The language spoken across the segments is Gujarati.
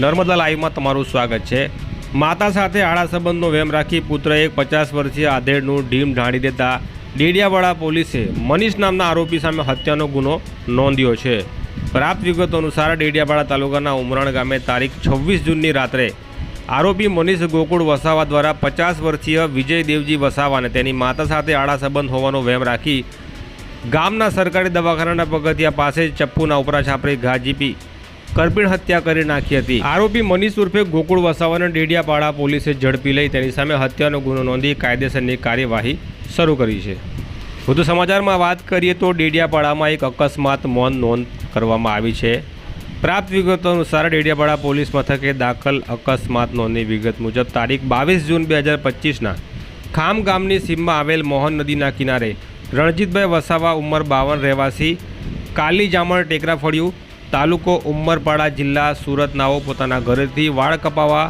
નર્મદા લાઈવમાં તમારું સ્વાગત છે. માતા સાથે આડા સંબંધનો વેમ રાખી પુત્રએ એક પચાસ વર્ષીય આધેડનું ઢીમ ઢાળી દેતા ડેડિયાવાડા પોલીસે મનીષ નામના આરોપી સામે હત્યાનો ગુનો નોંધ્યો છે. પ્રાપ્ત વિગતો અનુસાર ડેડિયાવાડા તાલુકાના ઉમરાણ ગામે તારીખ છવ્વીસ જૂનની રાત્રે આરોપી મનીષ ગોકુળ વસાવા દ્વારા પચાસ વર્ષીય વિજય દેવજી વસાવાને તેની માતા સાથે આડા સંબંધ હોવાનો વેમ રાખી ગામના સરકારી દવાખાનાના પગથિયા પાસે ચપ્પુના ઉપરા છાપરી ઘા ઝીપી કરપીણ હત્યા કરી નાખી હતી. આરોપી મનીષ ઉર્ફે ગોકુળ વસાવાને ડેડિયાપાડા પોલીસે ઝડપી લઈ તેની સામે હત્યાનો ગુનો નોંધી કાયદેસરની કાર્યવાહી શરૂ કરી છે. વધુ સમાચારમાં વાત કરીએ તો ડેડિયાપાડામાં એક અકસ્માત મૌન નોંધ કરવામાં આવી છે. પ્રાપ્ત વિગતો અનુસાર ડેડિયાપાડા પોલીસ મથકે દાખલ અકસ્માત નોંધની વિગત મુજબ તારીખ બાવીસ જૂન બે હજાર પચીસના ખામ ગામની સીમમાં આવેલ મોહન નદીના કિનારે રણજીતભાઈ વસાવા ઉંમર બાવન રહેવાસી કાલી જામણ ટેકરા ફળિયું તાલુકો ઉમરપાડા જિલ્લા સુરતનાઓ પોતાના ઘરેથી વાળ કપાવવા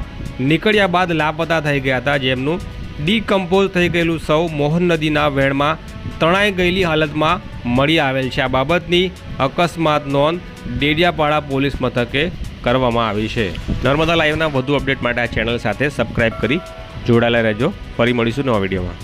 નીકળ્યા બાદ લાપતા થઈ ગયા હતા, જેમનું ડીકમ્પોઝ થઈ ગયેલું સૌ મોહન નદીના વેણમાં તણાઈ ગયેલી હાલતમાં મળી આવેલ છે. આ બાબતની અકસ્માત નોંધ ડેડિયાપાડા પોલીસ મથકે કરવામાં આવી છે. નર્મદા લાઈવના વધુ અપડેટ માટે આ ચેનલ સાથે સબસ્ક્રાઈબ કરી જોડાયેલા રહેજો. ફરી મળીશું નવા વિડીયોમાં.